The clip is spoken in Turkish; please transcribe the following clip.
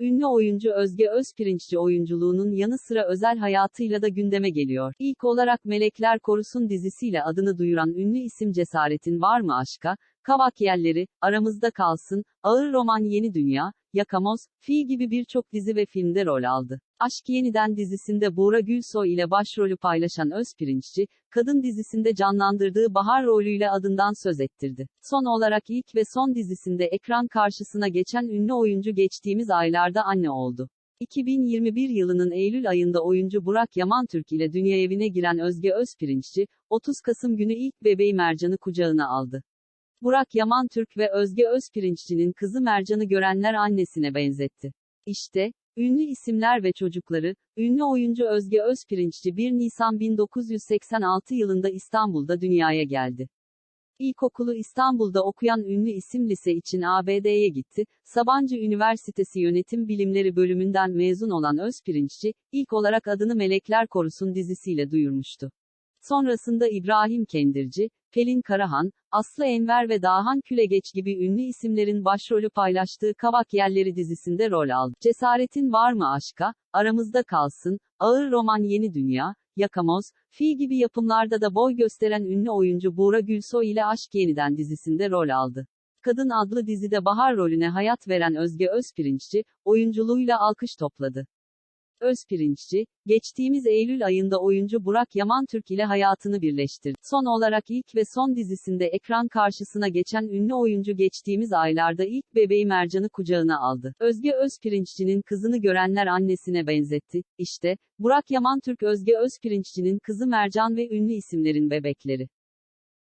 Ünlü oyuncu Özge Özpirinççi oyunculuğunun yanı sıra özel hayatıyla da gündeme geliyor. İlk olarak Melekler Korusun dizisiyle adını duyuran ünlü isim Cesaretin Var mı Aşka, Kavak Yerleri, Aramızda Kalsın, Ağır Roman Yeni Dünya, Yakamoz, Fi gibi birçok dizi ve filmde rol aldı. Aşk Yeniden dizisinde Buğra Gülsoy ile başrolü paylaşan Özpirinççi, Kadın dizisinde canlandırdığı Bahar rolüyle adından söz ettirdi. Son olarak ilk ve son dizisinde ekran karşısına geçen ünlü oyuncu geçtiğimiz aylarda anne oldu. 2021 yılının Eylül ayında oyuncu Burak Yamantürk ile dünya evine giren Özge Özpirinççi, 30 Kasım günü ilk bebeği Mercan'ı kucağına aldı. Burak Yamantürk ve Özge Özpirinççi'nin kızı Mercan'ı görenler annesine benzetti. İşte, ünlü isimler ve çocukları, ünlü oyuncu Özge Özpirinççi 1 Nisan 1986 yılında İstanbul'da dünyaya geldi. İlkokulu İstanbul'da okuyan ünlü isim lise için ABD'ye gitti. Sabancı Üniversitesi Yönetim Bilimleri bölümünden mezun olan Özpirinççi, ilk olarak adını Melekler Korusun dizisiyle duyurmuştu. Sonrasında İbrahim Kendirci, Pelin Karahan, Aslı Enver ve Dahan Külegeç gibi ünlü isimlerin başrolü paylaştığı Kavak Yerleri dizisinde rol aldı. Cesaretin Var mı Aşka, Aramızda Kalsın, Ağır Roman Yeni Dünya, Yakamoz, Fi gibi yapımlarda da boy gösteren ünlü oyuncu Buğra Gülsoy ile Aşk Yeniden dizisinde rol aldı. Kadın adlı dizide Bahar rolüne hayat veren Özge Özpirinççi, oyunculuğuyla alkış topladı. Özpirinççi, geçtiğimiz Eylül ayında oyuncu Burak Yamantürk ile hayatını birleştirdi. Son olarak ilk ve son dizisinde ekran karşısına geçen ünlü oyuncu geçtiğimiz aylarda ilk bebeği Mercan'ı kucağına aldı. Özge Özpirinççi'nin kızını görenler annesine benzetti. İşte, Burak Yamantürk Özge Özpirinççi'nin kızı Mercan ve ünlü isimlerin bebekleri.